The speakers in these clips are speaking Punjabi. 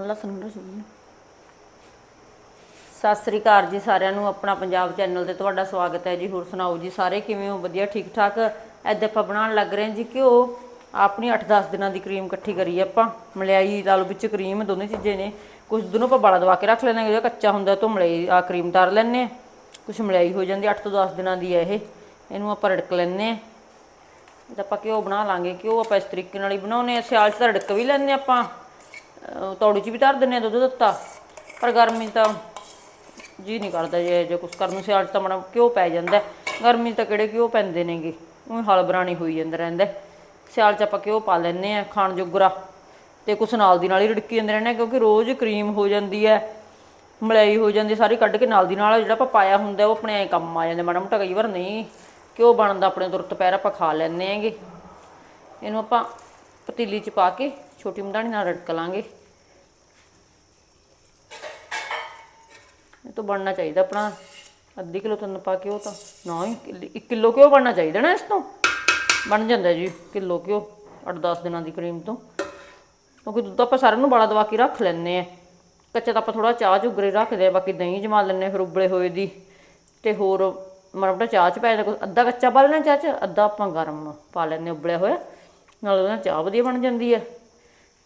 ਲਸਣ ਰਸੂਨ ਸਤਿ ਸ੍ਰੀ ਅਕਾਲ ਜੀ ਸਾਰਿਆਂ ਨੂੰ, ਆਪਣਾ ਪੰਜਾਬ ਚੈਨਲ ਤੇ ਤੁਹਾਡਾ ਸਵਾਗਤ ਹੈ ਜੀ। ਹੋਰ ਸੁਣਾਓ ਜੀ ਸਾਰੇ ਕਿਵੇਂ ਹੋ? ਵਧੀਆ ਠੀਕ ਠਾਕ ਅੱਜ ਆਪਾਂ ਬਣਾਉਣ ਲੱਗ ਰਹੇ ਹਾਂ ਜੀ ਘਿਓ। ਆਪਣੀ 8-10 ਦਿਨਾਂ ਦੀ ਕਰੀਮ ਇਕੱਠੀ ਕਰੀ ਆਪਾਂ। ਮਲਾਈ ਲਾ ਲਓ ਵਿੱਚ ਕਰੀਮ, ਦੋਨੇ ਚੀਜ਼ਾਂ ਨੇ। ਕੁਝ ਦਿਨੋਂ ਆਪਾਂ ਬਾਲਾ ਦਵਾ ਕੇ ਰੱਖ ਲੈਣਾ ਜਿਹੜਾ ਕੱਚਾ ਹੁੰਦਾ ਤੋਂ ਮਲਾਈ, ਆ ਕਰੀਮ ਤਾਰ ਲੈਣੇ ਆ ਕੁਝ ਮਲਾਈ ਹੋ ਜਾਂਦੀ 8 ਤੋਂ 10 ਦਿਨਾਂ ਦੀ ਹੈ ਇਹ। ਇਹਨੂੰ ਆਪਾਂ ਰੜਕ ਲੈਣੇ ਆ ਤਾਂ ਆਪਾਂ ਘਿਓ ਬਣਾ ਲਾਂਗੇ। ਘਿਓ ਆਪਾਂ ਇਸ ਤਰੀਕੇ ਨਾਲ ਹੀ ਬਣਾਉਨੇ ਆ ਸਿਆਲ 'ਚ ਤਾਂ ਰੜਕ ਵੀ ਲੈਂਦੇ ਆਪਾਂ। ਤੌੜੀ 'ਚ ਵੀ ਧਰ ਦਿੰਦੇ ਆ ਦੁੱਧ ਦਿੱਤਾ। ਪਰ ਗਰਮੀ ਤਾਂ ਜੀ ਨਹੀਂ ਕਰਦਾ ਜੇ ਜੇ ਕੁਛ ਕਰਨ ਨੂੰ ਸਿਆਲ 'ਚ ਤਾਂ ਮਣਾ ਘਿਓ ਪੈ ਜਾਂਦਾ। ਗਰਮੀ 'ਚ ਤਾਂ ਕਿਹੜੇ ਘਿਓ ਪੈਂਦੇ ਨੇਗੇ? ਉਹ ਹਲ ਬਰਾਣੀ ਹੋਈ ਜਾਂਦਾ ਰਹਿੰਦਾ। ਸਿਆਲ 'ਚ ਆਪਾਂ ਘਿਓ ਪਾ ਲੈਂਦੇ ਆ ਖਾਣ ਜੋਗਰਾ। ਤੇ ਕੁਛ ਨਾਲ ਦੀ ਨਾਲ ਹੀ ਰੜਕੀ ਜਾਂਦੇ ਰਹਿੰਦੇ ਕਿਉਂਕਿ ਰੋਜ਼ ਕਰੀਮ ਹੋ ਜਾਂਦੀ ਹੈ ਮਲਾਈ ਹੋ ਜਾਂਦੀ ਸਾਰੀ ਕੱਢ ਕੇ ਨਾਲ ਦੀ ਨਾਲ ਜਿਹੜਾ ਆਪਾਂ ਪਾਇਆ ਹੁੰਦਾ ਉਹ ਆਪਣੇ ਐ ਕੰਮ ਆ ਜਾਂਦਾ। ਮੈਡਮ ਮੋਟਾ ਕਈ ਵਾਰ ਨਹੀਂ, ਘਿਓ ਬਣਦਾ ਆਪਣੇ ਤੁਰਤ ਪੈਰ ਆਪਾਂ ਖਾ ਲੈਂਦੇ ਆਂਗੇ ਇਹਨੂੰ ਆਪਾਂ ਪਤੀਲੀ 'ਚ ਪਾ ਕੇ ਛੋਟੀ ਮਧਾਣੀ ਨਾਲ ਰੜਕ ਲਾਂਗੇ। ਇਹ ਤੋਂ ਬਣਨਾ ਚਾਹੀਦਾ ਆਪਣਾ। ਅੱਧੀ ਕਿਲੋ ਤੰਨ ਪਾ ਕੇ ਉਹ ਤਾਂ। ਨਾ ਹੀ 1 ਕਿਲੋ ਘਿਓ ਬਣਨਾ ਚਾਹੀਦਾ ਨਾ ਇਸ ਤੋਂ? ਬਣ ਜਾਂਦਾ ਜੀ, ਕਿਲੋ ਘਿਓ 8-10 ਦਿਨਾਂ ਦੀ ਕਰੀਮ ਤੋਂ। ਕਿਉਂਕਿ ਦੁੱਧ ਆਪਾਂ ਸਾਰਿਆਂ ਨੂੰ ਬਾਲਾ ਦਵਾ ਕੇ ਰੱਖ ਲੈਂਦੇ ਆ ਕੱਚਾ ਤਾਂ ਆਪਾਂ ਥੋੜਾ ਚਾਹ ਚੁਗਰੇ ਰੱਖਦੇ ਆ ਬਾਕੀ ਦਹੀਂ ਜਮਾ ਲੈਂਦੇ ਆ ਫਿਰ ਉਬਲੇ ਹੋਏ ਦੀ। ਤੇ ਹੋਰ ਮਾੜਾ ਮੋਟਾ ਚਾਹ ਚ ਪੈ ਜਾਂਦਾ। ਅੱਧਾ ਕੱਚਾ ਪਾ ਲੈਣਾ ਚਾਹ ਚ, ਅੱਧਾ ਆਪਾਂ ਗਰਮ ਪਾ ਲੈਂਦੇ ਹਾਂ ਉਬਲਿਆ ਹੋਇਆ। ਨਾਲੇ ਉਹਦੇ ਨਾਲ ਚਾਹ ਵਧੀਆ ਬਣ ਜਾਂਦੀ ਹੈ।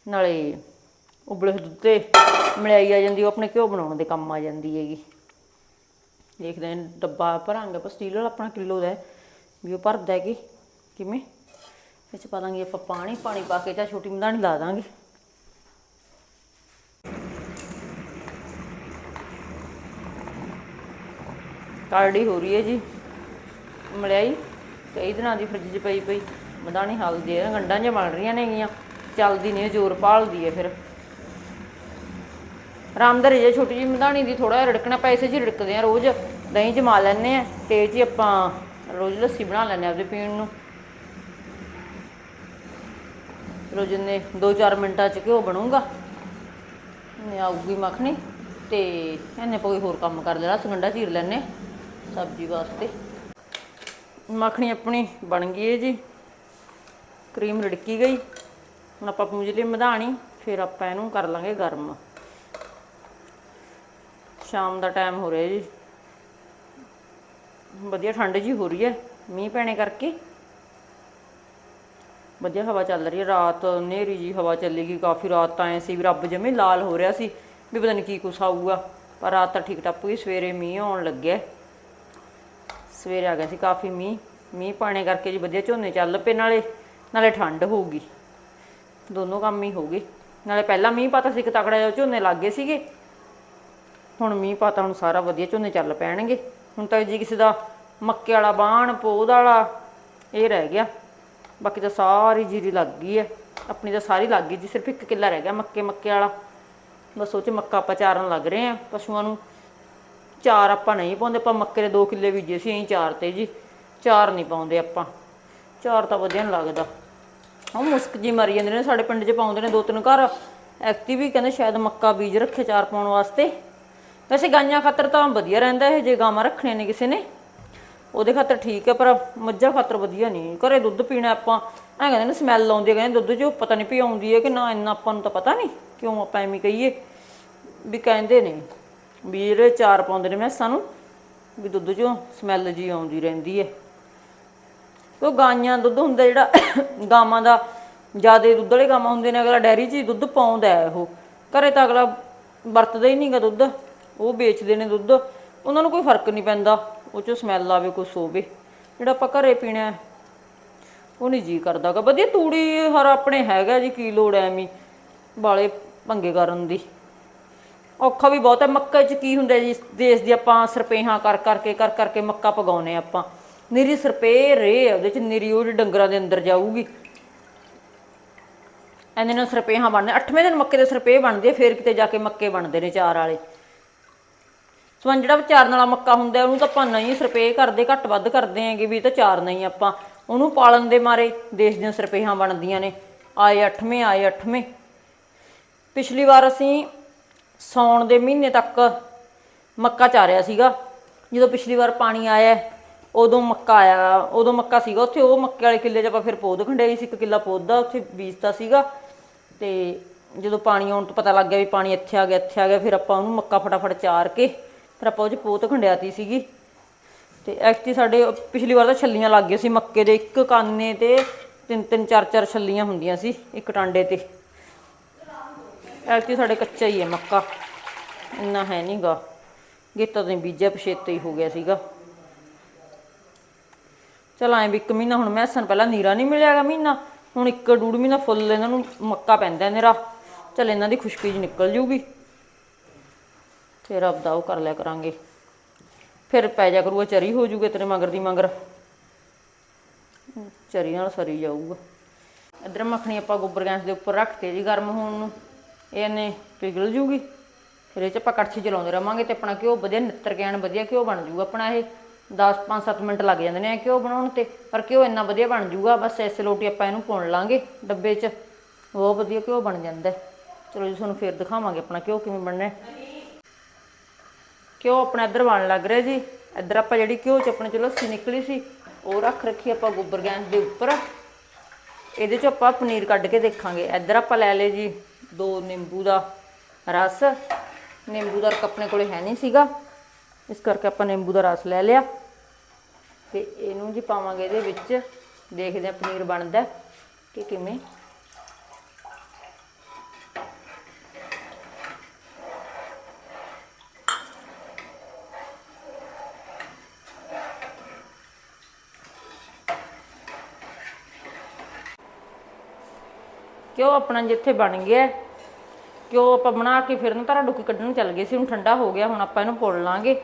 ਨਾਲੇ ਉਬਲੇ ਹੋਏ ਦੁੱਧ ਤੇ ਮਲਾਈ ਆ ਜਾਂਦੀ ਉਹ ਆਪਣੇ ਘਿਓ ਬਣਾਉਣ ਦੇ ਕੰਮ ਆ ਜਾਂਦੀ ਹੈਗੀ। ਦੇਖਦੇ ਹਾਂ ਡੱਬਾ ਭਰਾਂਗੇ ਆਪਾਂ ਸਟੀਲ ਵਾਲਾ ਆਪਣਾ ਕਿਲੋ ਦਾ ਹੈ, ਵੀ ਉਹ ਭਰਦਾ ਹੈ ਕਿ ਕਿਵੇਂ? ਇਹ ਚ ਪਾ ਦਾਂਗੇ ਆਪਾਂ ਪਾਣੀ ਪਾਣੀ ਪਾ ਕੇ ਜਾਂ ਛੋਟੀ ਮਧਾਣੀ ਲਾ ਦਾਂਗੇ। ਕਾਰਡੀ ਹੋ ਰਹੀ ਹੈ ਜੀ ਮਲਾਈ ਕਈ ਦਿਨਾਂ ਦੀ ਫਰਿੱਜ 'ਚ ਪਈ ਪਈ ਮਧਾਣੀ ਹਲਦੀ ਹੈ ਗੰਡਾਂ ਜਿਹਾ ਬਣ ਰਹੀਆਂ ਨੇਗੀਆਂ ਚੱਲਦੀ ਨਹੀਂ ਜ਼ੋਰ ਭਾਲਦੀ ਹੈ ਫਿਰ। ਰਾਮਦਾਰੀ ਜੇ ਛੋਟੀ ਜਿਹੀ ਮਧਾਣੀ ਦੀ ਥੋੜਾ ਰੜਕਣਾ, ਪੈਸੇ ਜੀ ਰੜਕਦੇ ਆ ਰੋਜ਼। ਦਹੀਂ ਜਮਾ ਲੈਣੇ ਆ ਤੇ ਜੀ ਆਪਾਂ ਰੋਜ਼ ਲੱਸੀ ਬਣਾ ਲੈਣੇ ਆ ਆਪਦੇ ਪੀਣ ਨੂੰ। ਰੋਜ਼ ਨੇ 2-4 ਮਿੰਟਾਂ ਚ ਘਿਓ ਬਣੂਗਾ। ਨੇ ਆਊਗੀ ਮੱਖਣੀ ਤੇ ਇਹਨੇ ਕੋਈ ਹੋਰ ਕੰਮ ਕਰ ਲੈਣਾ ਸੰਗੰਡਾ ਚੀਰ ਲੈਣੇ ਸਬਜ਼ੀ ਵਾਸਤੇ। ਮੱਖਣੀ ਆਪਣੀ ਬਣ ਗਈ ਹੈ ਜੀ। ਕਰੀਮ ਰੜਕੀ ਗਈ। ਹੁਣ ਆਪਾਂ ਪੂੰਝ ਲਈ ਮਧਾਣੀ, ਫਿਰ ਆਪਾਂ ਇਹਨੂੰ ਕਰ ਲਾਂਗੇ ਗਰਮ। ਸ਼ਾਮ ਦਾ ਟਾਈਮ ਹੋ ਰਿਹਾ ਜੀ। ਵਧੀਆ ਠੰਡ ਜੀ ਹੋ ਰਹੀ ਹੈ, ਮੀਂਹ ਪੈਣੇ ਕਰਕੇ। ਵਧੀਆ ਹਵਾ ਚੱਲ ਰਹੀ ਹੈ, ਰਾਤ ਹਨੇਰੀ ਜੀ ਹਵਾ ਚੱਲੀ ਗਈ ਕਾਫੀ ਰਾਤ ਤਾਂ ਐ ਸੀ ਵੀ ਰੱਬ ਜਮੇ ਲਾਲ ਹੋ ਰਿਹਾ ਸੀ, ਵੀ ਪਤਾ ਨਹੀਂ ਕੀ ਕੁਛ ਆਊਗਾ। ਪਰ ਰਾਤ ਤਾਂ ਠੀਕ ਟੱਪ ਗਈ, ਸਵੇਰੇ ਮੀਂਹ ਆਉਣ ਲੱਗਿਆ। ਸਵੇਰੇ ਆ ਗਿਆ ਸੀ ਕਾਫੀ ਮੀਂਹ ਮੀਂਹ ਪਾਣੇ ਕਰਕੇ ਜੀ ਵਧੀਆ ਝੋਨੇ ਚੱਲ ਪਏ ਨਾਲੇ ਨਾਲੇ ਠੰਡ ਹੋਊਗੀ। ਦੋਨੋਂ ਕੰਮ ਹੀ ਹੋ ਗਏ। ਨਾਲੇ ਪਹਿਲਾਂ ਮੀਂਹ ਪਤਾ ਸੀ ਕਿ ਤਕੜਾ ਜਿਹਾ ਝੋਨੇ ਲੱਗ ਗਏ ਸੀਗੇ। ਹੁਣ ਮੀਂਹ ਪਾਤਾ ਹੁਣ ਸਾਰਾ ਵਧੀਆ ਝੋਨੇ ਚੱਲ ਪੈਣਗੇ। ਹੁਣ ਤਾਂ ਜੀ ਕਿਸੇ ਦਾ ਮੱਕੇ ਵਾਲਾ ਬਾਣ, ਪੋਦ ਵਾਲਾ, ਇਹ ਰਹਿ ਗਿਆ। ਬਾਕੀ ਤਾਂ ਸਾਰੀ ਜੀਰੀ ਲੱਗ ਗਈ ਹੈ। ਆਪਣੀ ਤਾਂ ਸਾਰੀ ਲੱਗ ਗਈ ਜੀ, ਸਿਰਫ ਇੱਕ ਕਿੱਲਾ ਰਹਿ ਗਿਆ ਮੱਕੇ ਮੱਕੇ ਵਾਲਾ। ਬਸ ਉਹ ਚ ਮੱਕਾ ਆਪਾਂ ਚਾਰਨ ਲੱਗ ਰਹੇ ਆ ਪਸ਼ੂਆਂ ਨੂੰ ਚਾਰ ਆਪਾਂ ਨਹੀਂ ਪਾਉਂਦੇ, ਆਪਾਂ ਮੱਕੇ ਦੇ 2 ਕਿੱਲੇ ਬੀਜੇ ਸੀ ਐਂ ਚਾਰ ਤੇ ਜੀ। ਚਾਰ ਨਹੀਂ ਪਾਉਂਦੇ ਆਪਾਂ। ਚਾਰ ਤਾਂ ਵਧੀਆ ਨਹੀਂ ਲੱਗਦਾ। ਉਹ ਮੁਸਕ ਜੀ ਮਰੀ ਜਾਂਦੇ ਨੇ, ਸਾਡੇ ਪਿੰਡ 'ਚ ਪਾਉਂਦੇ ਨੇ ਦੋ ਤਿੰਨ ਘਰ। ਐਕਟਿਵ ਵੀ ਕਹਿੰਦੇ ਸ਼ਾਇਦ ਮੱਕਾ ਬੀਜ ਰੱਖੇ ਚਾਰ ਪਾਉਣ ਵਾਸਤੇ। ਵੈਸੇ ਗਾਈਆਂ ਖਾਤਰ ਤਾਂ ਵਧੀਆ ਰਹਿੰਦਾ ਇਹ, ਜੇ ਗਾਵਾਂ ਰੱਖਣੇ ਨੇ ਕਿਸੇ ਨੇ। ਉਹਦੇ ਖਾਤਰ ਠੀਕ ਹੈ, ਪਰ ਮੱਝਾਂ ਖਾਤਰ ਵਧੀਆ ਨਹੀਂ। ਘਰੇ ਦੁੱਧ ਪੀਣਾ ਆਪਾਂ, ਐ ਕਹਿੰਦੇ ਨੇ ਸਮੈਲ ਆਉਂਦੀ ਹੈ, ਕਹਿੰਦੇ ਦੁੱਧ 'ਚੋਂ ਪਤਾ ਨਹੀਂ ਪੀ ਆਉਂਦੀ ਹੈ ਕਿ ਨਾ, ਇੰਨਾ ਆਪਾਂ ਨੂੰ ਤਾਂ ਪਤਾ ਨਹੀਂ ਕਿਉਂ ਆਪਾਂ ਐਵੇਂ ਕਹੀਏ। ਵੀ ਕਹਿੰਦੇ ਨੇ, ਵੀ ਜਿਹੜੇ ਚਾਰ ਪਾਉਂਦੇ ਨੇ ਮੈਸਾਂ ਨੂੰ, ਵੀ ਦੁੱਧ 'ਚੋਂ ਸਮੈਲ ਜੀ ਆਉਂਦੀ ਰਹਿੰਦੀ ਹੈ। ਉਹ ਗਾਈਆਂ ਦੁੱਧ ਹੁੰਦਾ ਜਿਹੜਾ, ਗਾਵਾਂ ਦਾ ਜਿਆਦੇ ਦੁੱਧ ਵਾਲੇ ਗਾਵਾਂ ਹੁੰਦੇ ਨੇ, ਅਗਲਾ ਡੈਰੀ 'ਚ ਹੀ ਦੁੱਧ ਪਾਉਂਦਾ ਹੈ ਉਹ। ਘਰੇ ਤਾਂ ਅਗਲਾ ਵਰਤਦਾ ਹੀ ਨਹੀਂਗਾ ਦੁੱਧ। ਉਹ ਵੇਚਦੇ ਨੇ ਦੁੱਧ ਉਹਨਾਂ ਨੂੰ ਕੋਈ ਫ਼ਰਕ ਨਹੀਂ ਪੈਂਦਾ ਉਹ 'ਚੋਂ ਸਮੈਲ ਆਵੇ ਕੁਛ ਹੋਵੇ। ਜਿਹੜਾ ਆਪਾਂ ਘਰੇ ਪੀਣਾ ਹੈ, ਉਹ ਨਹੀਂ ਜੀ ਕਰਦਾਗਾ ਵਧੀਆ ਤੂੜੀ ਹਰ ਆਪਣੇ ਹੈਗਾ ਜੀ ਕੀ ਲੋੜ ਐ ਐਵੇਂ ਬਾਲੇ ਭੰਗੇ ਕਰਨ ਦੀ। ਔਖਾ ਵੀ ਬਹੁਤ ਹੈ ਮੱਕੇ 'ਚ ਕੀ ਹੁੰਦਾ ਜੀ ਦੇਸ਼ ਦੀ ਆਪਾਂ ਸਰਪੇਹਾਂ ਕਰ ਕਰਕੇ ਕਰ ਕਰਕੇ ਮੱਕਾ ਪਗਾਉਨੇ ਆਪਾਂ। ਨਿਰੀ ਸਰਪੇ ਰੇ ਉਹਦੇ 'ਚ ਨਿਰੀ ਉਹ ਜਿਹੜੀ ਡੰਗਰਾਂ ਦੇ ਅੰਦਰ ਜਾਊਗੀ। ਐਨੇ ਨਾਲ ਸਰਪੇਹਾਂ ਬਣਨੇ 8ਵੇਂ ਦਿਨ ਮੱਕੇ ਦੇ ਸਰਪੇ ਬਣਦੇ ਆ, ਫਿਰ ਕਿਤੇ ਜਾ ਕੇ ਮੱਕੇ ਬਣਦੇ ਨੇ ਚਾਰ ਵਾਲੇ। ਸੋ ਜਿਹੜਾ ਚਾਰਨ ਵਾਲਾ ਮੱਕਾ ਹੁੰਦਾ ਉਹਨੂੰ ਤਾਂ ਆਪਾਂ ਨਹੀਂ ਸਰਪੇ ਕਰਦੇ, ਘੱਟ ਵੱਧ ਕਰਦੇ ਆਂਗੇ ਵੀ ਇਹ ਤਾਂ ਚਾਰਨਾ ਹੀ ਆਪਾਂ। ਉਹਨੂੰ ਪਾਲਣ ਦੇ ਮਾਰੇ ਦੇਸ਼ ਦੀਆਂ ਸਰਪੇਹਾਂ ਬਣਦੀਆਂ ਨੇ, ਆਏ 8ਵੇਂ ਆਏ 8ਵੇਂ ਪਿਛਲੀ ਵਾਰ ਅਸੀਂ ਸੌਣ ਦੇ ਮਹੀਨੇ ਤੱਕ ਮੱਕਾ ਚਾਰਿਆ ਸੀਗਾ। ਜਦੋਂ ਪਿਛਲੀ ਵਾਰ ਪਾਣੀ ਆਇਆ, ਉਦੋਂ ਮੱਕਾ ਆਇਆ, ਉਦੋਂ ਮੱਕਾ ਸੀਗਾ ਉੱਥੇ। ਉਹ ਮੱਕੇ ਵਾਲੇ ਕਿੱਲੇ 'ਚ ਆਪਾਂ ਫਿਰ ਪੌਦ ਖੰਡਾਈ ਸੀ, ਇੱਕ ਕਿੱਲਾ ਪੌਦਾ ਉੱਥੇ ਬੀਜਤਾ ਸੀਗਾ। ਤੇ ਜਦੋਂ ਪਾਣੀ ਆਉਣ ਤੋਂ ਪਤਾ ਲੱਗ ਗਿਆ ਵੀ ਪਾਣੀ ਇੱਥੇ ਆ ਗਿਆ, ਇੱਥੇ ਆ ਗਿਆ, ਫਿਰ ਆਪਾਂ ਉਹਨੂੰ ਮੱਕਾ ਫਟਾਫਟ ਚਾਰ ਕੇ ਫਿਰ ਆਪਾਂ ਉਹ 'ਚ ਪੋਤ ਖੰਡਿਆਤੀ ਸੀਗੀ। ਤੇ ਐਕਚੁਅਲੀ ਸਾਡੇ ਪਿਛਲੀ ਵਾਰ ਤਾਂ ਛੱਲੀਆਂ ਲੱਗ ਗਈਆਂ ਸੀ ਮੱਕੇ ਦੇ। ਇੱਕ ਕਾਨੇ ਤੇ ਤਿੰਨ ਤਿੰਨ, ਚਾਰ ਚਾਰ ਛੱਲੀਆਂ ਹੁੰਦੀਆਂ ਸੀ, ਇੱਕ ਟਾਂਡੇ ਤੇ। ਐਕਚੁਅਲੀ ਸਾਡੇ ਕੱਚਾ ਹੀ ਹੈ ਮੱਕਾ। ਇੰਨਾ ਹੈ ਨਹੀਂਗਾ ਗੇਤਾ ਤਾਂ ਬੀਜਿਆ, ਪਛੇਤੇ ਹੀ ਹੋ ਗਿਆ ਸੀਗਾ। ਚਲ ਐਂ ਵੀ ਇੱਕ ਮਹੀਨਾ, ਹੁਣ ਮੈਂ ਮੈਸਨ ਪਹਿਲਾਂ ਨੀਰਾ ਨਹੀਂ ਮਿਲਿਆਗਾ ਮਹੀਨਾ। ਹੁਣ ਇੱਕ ਡੂੜ ਮਹੀਨਾ ਫੁੱਲ ਇਹਨਾਂ ਨੂੰ ਮੱਕਾ ਪੈਂਦਾ ਨੇਰਾ। ਚਲ ਇਹਨਾਂ ਦੀ ਖੁਸ਼ਕੀ ਜੀ ਨਿਕਲ ਜੂਗੀ। ਫਿਰ ਆਪਦਾ ਉਹ ਕਰ ਲਿਆ ਕਰਾਂਗੇ। ਫਿਰ ਪੈ ਜਾ ਕਰੂਗਾ, ਚਰੀ ਹੋ ਜੂਗੇ ਤੇਰੇ ਮਗਰ ਦੀ ਮਗਰ। ਚਰੀ ਨਾਲ ਸਰੀ ਜਾਊਗਾ। ਇਧਰ ਮੱਖਣੀ ਆਪਾਂ ਗੋਬਰ ਗੈਸ ਦੇ ਉੱਪਰ ਰੱਖ ਕੇ ਜੀ ਗਰਮ ਹੋਣ ਨੂੰ। ਇਹਨੇ ਪਿਘਲ ਜੂਗੀ। ਫਿਰ ਇਹ ਚ ਆਪਾਂ ਕੜਛੀ ਚਲਾਉਂਦੇ ਰਵਾਂਗੇ ਤੇ ਆਪਣਾ ਘਿਓ ਵਧੀਆ, ਨਿੱਤਰ ਕੇ ਵਧੀਆ ਘਿਓ ਬਣ ਜੂਗਾ। ਆਪਣਾ ਇਹ 10 5-7 ਮਿੰਟ ਲੱਗ ਜਾਂਦੇ ਨੇ ਘਿਓ ਬਣਾਉਣ ਤੇ। ਪਰ ਘਿਓ ਇੰਨਾ ਵਧੀਆ ਬਣ ਜੂਗਾ, ਬਸ ਐਸੇ ਲੋਟੀ ਆਪਾਂ ਇਹਨੂੰ ਪੁਣ ਲਾਂਗੇ ਡੱਬੇ 'ਚ। ਬਹੁਤ ਵਧੀਆ ਘਿਓ ਬਣ ਜਾਂਦਾ। ਚਲੋ ਜੀ, ਤੁਹਾਨੂੰ ਫੇਰ ਦਿਖਾਵਾਂਗੇ ਆਪਣਾ ਘਿਓ ਕਿਵੇਂ ਬਣਨਾ ਹੈ। ਘਿਓ ਆਪਣਾ ਇੱਧਰ ਬਣ ਲੱਗ ਰਿਹਾ ਜੀ। ਇੱਧਰ ਆਪਾਂ ਜਿਹੜੀ ਘਿਓ ਚ ਆਪਣੇ ਚ ਲੱਸੀ ਨਿਕਲੀ ਸੀ, ਉਹ ਰੱਖ ਰੱਖੀ ਆਪਾਂ ਗੋਬਰ ਗੈਸ ਦੇ ਉੱਪਰ। ਇਹਦੇ ਚ ਆਪਾਂ ਪਨੀਰ ਕੱਢ ਕੇ ਦੇਖਾਂਗੇ। ਇੱਧਰ ਆਪਾਂ ਲੈ ਲਏ ਜੀ ਦੋ ਨਿੰਬੂ ਦਾ ਰਸ। ਨਿੰਬੂ ਦਾ ਰਸ ਆਪਣੇ ਕੋਲੇ ਹੈ ਨਹੀਂ ਸੀਗਾ। ਇਸ ਕਰਕੇ ਆਪਾਂ ਨਿੰਬੂ ਦਾ ਰਸ ਲੈ ਲਿਆ। ਤੇ ਇਹਨੂੰ ਜੀ ਪਾਵਾਂਗੇ ਇਹਦੇ ਵਿੱਚ। ਦੇਖਦੇ ਆ ਪਨੀਰ ਬਣਦਾ ਕਿ ਕਿਵੇਂ। ਕਿਉਂ ਆਪਣਾ ਜਿੱਥੇ ਬਣ ਗਿਆ ਕਿਉਂ ਆਪਾਂ ਬਣਾ ਕੇ ਫਿਰ ਨਾ ਤਾਰਾ ਡੁੱਕੀ ਕੱਢਣ ਚੱਲ ਗਏ ਸੀ? ਹੁਣ ਠੰਡਾ ਹੋ ਗਿਆ, ਹੁਣ ਆਪਾਂ ਇਹਨੂੰ ਪੁਣ ਲਾਂਗੇ।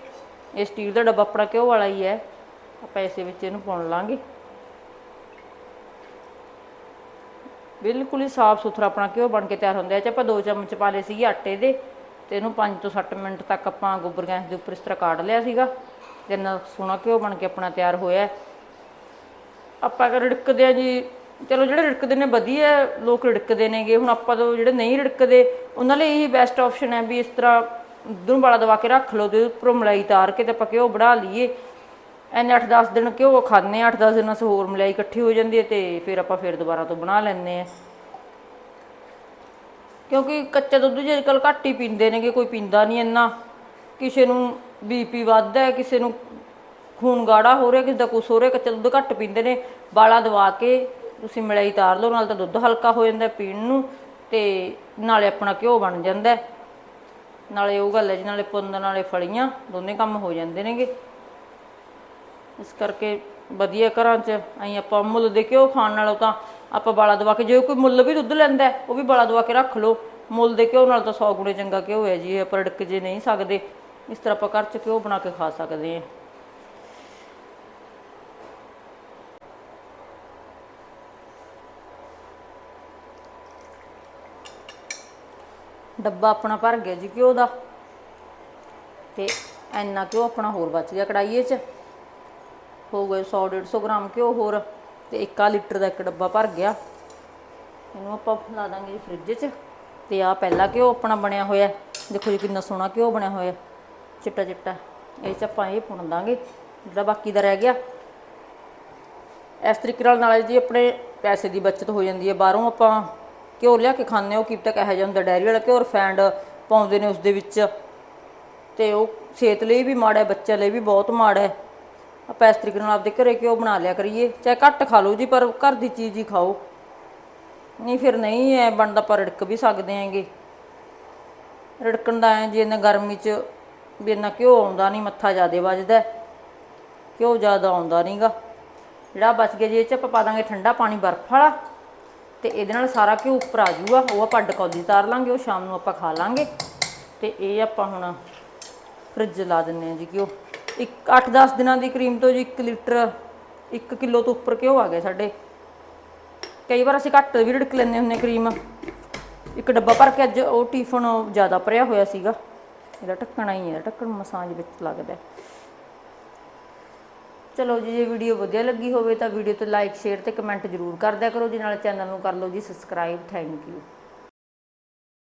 ਇਹ ਸਟੀਲ ਦਾ ਡੱਬਾ ਆਪਣਾ ਘਿਓ ਵਾਲਾ ਹੀ ਹੈ? ਆਪਾਂ ਇਸੇ ਵਿੱਚ ਇਹਨੂੰ ਪੁਣ ਲਾਂਗੇ। ਬਿਲਕੁਲ ਹੀ ਸਾਫ਼ ਸੁਥਰਾ ਆਪਣਾ ਘਿਓ ਬਣ ਕੇ ਤਿਆਰ ਹੁੰਦਾ ਹੈ? ਚ ਆਪਾਂ ਦੋ ਚਮਚ ਪਾ ਲਏ ਸੀਗੇ ਆਟੇ ਦੇ, ਤੇ ਇਹਨੂੰ 5 ਤੋਂ 7 ਮਿੰਟ ਤੱਕ ਆਪਾਂ ਗੋਬਰ ਗੈਸ ਦੇ ਉੱਪਰ ਇਸ ਤਰ੍ਹਾਂ ਕਾੜ ਲਿਆ ਸੀਗਾ। ਤੇ ਇੰਨਾ ਸੋਹਣਾ ਘਿਓ ਬਣ ਕੇ ਆਪਣਾ ਤਿਆਰ ਹੋਇਆ ਆਪਾਂ ਅਗਰ ਰਿੜਕਦੇ ਆ ਜੀ ਚਲੋ ਜਿਹੜੇ ਰਿੜਕਦੇ ਨੇ ਵਧੀਆ ਲੋਕ ਰਿੜਕਦੇ ਨੇਗੇ। ਹੁਣ ਆਪਾਂ ਤੋਂ ਜਿਹੜੇ ਨਹੀਂ ਰਿੜਕਦੇ, ਉਹਨਾਂ ਲਈ ਇਹੀ ਬੈਸਟ ਆਪਸ਼ਨ ਹੈ ਵੀ ਇਸ ਤਰ੍ਹਾਂ ਦੁੱਧ ਵਾਲਾ ਦਵਾ ਕੇ ਰੱਖ ਲਓ ਤੇ ਉੱਪਰੋਂ ਮਲਾਈ ਤਾਰ ਕੇ ਤੇ ਆਪਾਂ ਘਿਓ ਬਣਾ ਲਈਏ। ਐਨੇ 8-10 ਦਿਨ ਘਿਓ ਖਾਂਦੇ ਆ 8-10 ਦਿਨਾਂ ਸੇ ਹੋਰ ਮਲਾਈ ਇਕੱਠੀ ਹੋ ਜਾਂਦੀ ਹੈ ਤੇ ਫਿਰ ਆਪਾਂ ਫਿਰ ਦੁਬਾਰਾ ਤੋਂ ਬਣਾ ਲੈਂਦੇ ਆ ਕਿਉਂਕਿ ਕੱਚਾ ਦੁੱਧ ਜੇ ਅੱਜਕੱਲ ਘੱਟ ਹੀ ਪੀਂਦੇ ਨੇਗੇ, ਕੋਈ ਪੀਂਦਾ ਨਹੀਂ ਇੰਨਾ। ਕਿਸੇ ਨੂੰ ਬੀਪੀ ਵੱਧਦਾ ਹੈ, ਕਿਸੇ ਨੂੰ ਖੂਨ ਗਾੜਾ ਹੋ ਰਿਹਾ, ਕਿਸੇ ਦਾ ਕੁਛ ਹੋ ਰਿਹਾ, ਕੱਚਾ ਦੁੱਧ ਘੱਟ ਪੀਂਦੇ ਨੇ। ਵਾਲਾ ਦਵਾ ਕੇ ਤੁਸੀਂ ਮਲਾਈ ਤਾਰ ਲਓ, ਨਾਲ ਤਾਂ ਦੁੱਧ ਹਲਕਾ ਹੋ ਜਾਂਦਾ ਪੀਣ ਨੂੰ ਤੇ ਨਾਲੇ ਆਪਣਾ ਘਿਓ ਬਣ ਜਾਂਦਾ ਨਾਲੇ ਉਹ ਗੱਲ ਹੈ ਜੀ, ਨਾਲੇ ਪੁੰਦ ਨਾਲੇ ਫਲੀਆਂ, ਦੋਨੇ ਕੰਮ ਹੋ ਜਾਂਦੇ ਨੇਗੇ। ਇਸ ਕਰਕੇ ਵਧੀਆ ਘਰਾਂ 'ਚ ਅਸੀਂ ਆਪਾਂ ਮੁੱਲ ਦੇ ਘਿਓ ਖਾਣ ਨਾਲੋਂ ਤਾਂ ਆਪਾਂ ਬਾਲਾ ਦਵਾ ਕੇ, ਜੇ ਕੋਈ ਮੁੱਲ ਵੀ ਦੁੱਧ ਲੈਂਦਾ ਉਹ ਵੀ ਬਾਲਾ ਦਵਾ ਕੇ ਰੱਖ ਲਓ। ਮੁੱਲ ਦੇ ਘਿਓ ਨਾਲ ਤਾਂ 100 ਗੁਣੇ ਚੰਗਾ ਘਿਓ ਹੈ ਜੀ, ਇਹ ਆਪਾਂ ਰੜਕ ਜੇ ਨਹੀਂ ਸਕਦੇ। ਇਸ ਤਰ੍ਹਾਂ ਆਪਾਂ ਘਰ 'ਚ ਘਿਓ ਬਣਾ ਕੇ ਖਾ ਸਕਦੇ ਹਾਂ। ਡੱਬਾ ਆਪਣਾ ਭਰ ਗਿਆ ਜੀ ਘਿਓ ਦਾ। ਤੇ ਇੰਨਾ ਘਿਓ ਆਪਣਾ ਹੋਰ ਬਚ ਗਿਆ ਕੜਾਈਏ 'ਚ। ਹੋ ਗਏ 100 150 ਗ੍ਰਾਮ ਘਿਓ ਹੋਰ ਤੇ 1 ਲੀਟਰ ਦਾ ਇੱਕ ਡੱਬਾ ਭਰ ਗਿਆ। ਇਹਨੂੰ ਆਪਾਂ ਲਾ ਦਾਂਗੇ ਜੀ ਫ੍ਰਿਜ 'ਚ ਤੇ ਆ ਪਹਿਲਾ ਘਿਓ ਆਪਣਾ ਬਣਿਆ ਹੋਇਆ। ਦੇਖੋ ਜੀ ਕਿੰਨਾ ਸੋਹਣਾ ਘਿਓ ਬਣਿਆ ਹੋਇਆ। ਚਿੱਟਾ ਚਿੱਟਾ। ਇਹ 'ਚ ਆਪਾਂ ਇਹ ਭੁੰਨ ਦਾਂਗੇ। ਜਿਹੜਾ ਬਾਕੀ ਦਾ ਰਹਿ ਗਿਆ। ਇਸ ਤਰੀਕੇ ਨਾਲ ਨਾਲ ਜੀ ਆਪਣੇ ਪੈਸੇ ਦੀ ਬਚਤ ਹੋ ਜਾਂਦੀ ਹੈ। ਬਾਹਰੋਂ ਆਪਾਂ ਘਿਓ ਲਿਆ ਕੇ ਖਾਂਦੇ ਹਾਂ, ਉਹ ਕੀਪ ਤੱਕ ਇਹੋ ਜਿਹਾ ਹੁੰਦਾ ਡੈਰੀ ਵਾਲਾ ਘਿਓ ਰਿਫਾਈਂਡ ਪਾਉਂਦੇ ਨੇ ਉਸ ਦੇ ਵਿੱਚ। ਤੇ ਉਹ ਸਿਹਤ ਲਈ ਵੀ ਮਾੜਾ ਹੈ, ਬੱਚਿਆਂ ਲਈ ਵੀ ਬਹੁਤ ਮਾੜਾ ਹੈ। ਆਪਾਂ ਇਸ ਤਰੀਕੇ ਨਾਲ ਆਪਦੇ ਘਰੇ ਘਿਓ ਬਣਾ ਲਿਆ ਕਰੀਏ। ਚਾਹੇ ਘੱਟ ਖਾ ਲਓ ਜੀ, ਪਰ ਘਰ ਦੀ ਚੀਜ਼ ਹੀ ਖਾਓ। ਨਹੀਂ ਫਿਰ ਨਹੀਂ ਐ ਬਣਦਾ ਪਰ ਰਿੜਕ ਵੀ ਸਕਦੇ ਆਂਗੇ ਰਿੜਕਣ ਦਾ ਐ ਜੇ ਇਹਨਾਂ ਗਰਮੀ 'ਚ ਵੀ ਇੰਨਾ ਘਿਓ ਆਉਂਦਾ ਨਹੀਂ, ਮੱਥਾ ਜ਼ਿਆਦਾ ਵੱਜਦਾ ਹੈ। ਘਿਓ ਜ਼ਿਆਦਾ ਆਉਂਦਾ ਨਹੀਂਗਾ ਜਿਹੜਾ ਬਚ ਗਿਆ ਜੀ, ਇਹ 'ਚ ਆਪਾਂ ਪਾ ਦਾਂਗੇ ਠੰਡਾ ਪਾਣੀ ਬਰਫ਼ ਵਾਲਾ। ਤੇ ਇਹਦੇ ਨਾਲ ਸਾਰਾ ਘਿਓ ਉੱਪਰ ਆ ਜਾਊਗਾ ਉਹ ਆਪਾਂ ਡਕੌਦੀ ਤਾਰ ਲਾਂਗੇ, ਉਹ ਸ਼ਾਮ ਨੂੰ ਆਪਾਂ ਖਾ ਲਾਂਗੇ। ਤੇ ਇਹ ਆਪਾਂ ਹੁਣ ਫ੍ਰਿਜ ਲਾ ਦਿੰਨੇ ਆ ਜੀ ਘਿਓ। ਇੱਕ 8-10 ਦਿਨਾਂ ਦੀ ਕਰੀਮ ਤੋਂ ਜੀ 1 ਲੀਟਰ 1 ਕਿਲੋ ਤੋਂ ਉੱਪਰ ਘਿਓ ਆ ਗਿਆ ਸਾਡੇ। ਕਈ ਵਾਰ ਅਸੀਂ ਘੱਟ ਵੀ ਰਿੜਕ ਲੈਂਦੇ ਹੁੰਨੇ ਕਰੀਮ। ਇੱਕ ਡੱਬਾ ਭਰ ਕੇ ਅੱਜ ਉਹ ਟਿਫਨ ਜ਼ਿਆਦਾ ਭਰਿਆ ਹੋਇਆ ਸੀਗਾ। ਇਹਦਾ ਢੱਕਣਾ ਹੀ ਹੈ, ਢੱਕਣ ਮਸਾਜ ਵਿੱਚ ਲੱਗਦਾ। ਚਲੋ ਜੀ, ਜੇ ਵੀਡੀਓ ਵਧੀਆ ਲੱਗੀ ਹੋਵੇ ਤਾਂ ਵੀਡੀਓ ਤੇ ਲਾਈਕ ਸ਼ੇਅਰ ਤੇ ਕਮੈਂਟ ਜ਼ਰੂਰ ਕਰਦਿਆ ਕਰੋ। ਜੀ ਨਾਲ ਚੈਨਲ ਨੂੰ ਕਰ ਲਓ ਜੀ ਸਬਸਕ੍ਰਾਈਬ ਥੈਂਕ ਯੂ